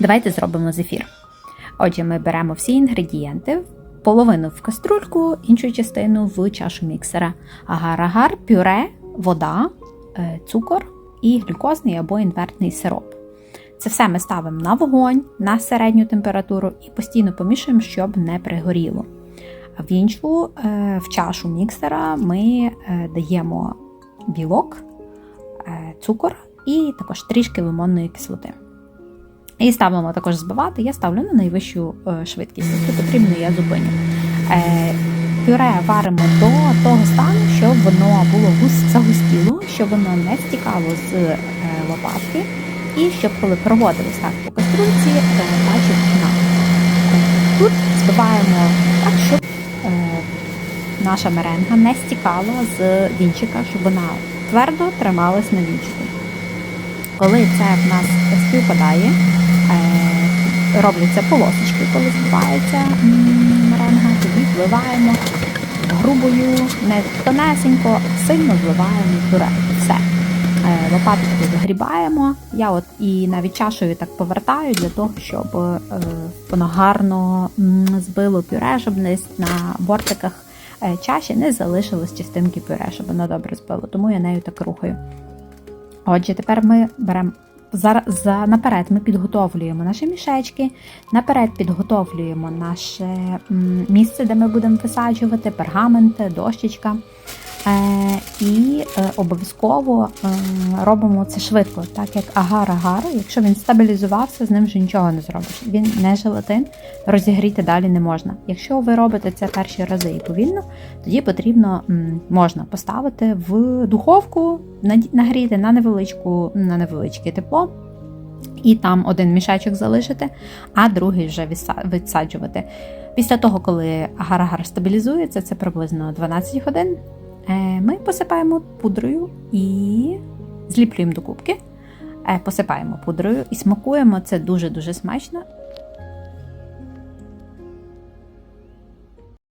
Давайте зробимо зефір. Отже, ми беремо всі інгредієнти, половину в каструльку, іншу частину в чашу міксера. Агар-агар, пюре, вода, е, цукор і глюкозний або інвертний сироп. Це все ми ставимо на вогонь на середню температуру і постійно помішуємо, щоб не пригоріло. А в іншу е, в чашу міксера ми е, даємо білок, цукор і також трішки лимонної кислоти. І ставимо також збивати. Я ставлю на найвищу е, швидкість. Якщо потрібно, я зупиню. Е, Пюре варимо до того стану, щоб воно було загустіло, щоб воно не стікало з е, лопатки, і щоб коли проводилось так по каструльці, бачив кімнату. Тут збиваємо так, щоб наша меренга не стікала з вінчика, щоб вона твердо трималась на вінчику. Коли це в нас співпадає, робляться полосочки, коли збивається меренга, тоді вливаємо грубою, не тонесенько, сильно вливаємо пюре. Все. Е, Лопаточкою загрібаємо. Я от і навіть чашею так повертаю для того, щоб е, воно гарно збило пюре, щоб десь на бортиках е, чаші не залишилось частинки пюре, щоб воно добре збило. Тому я нею так рухаю. Отже, тепер ми беремо за, за наперед ми підготовлюємо наші мішечки, наперед підготовлюємо наше місце, де ми будемо висаджувати, пергамент, дощечка. Е, і е, обов'язково е, робимо це швидко, так як агар-агар, якщо він стабілізувався, з ним вже нічого не зробиш. Він не желатин, розігріти далі не можна. Якщо ви робите це перші рази і повільно, тоді потрібно можна поставити в духовку, нагріти на невеличку, на невеличке тепло. І там один мішечок залишити, а другий вже відсаджувати. Після того, коли агар-агар стабілізується, це приблизно 12 годин. Е, Ми посипаємо пудрою і зліплюємо до кубки, е, посипаємо пудрою і смакуємо це дуже-дуже смачно.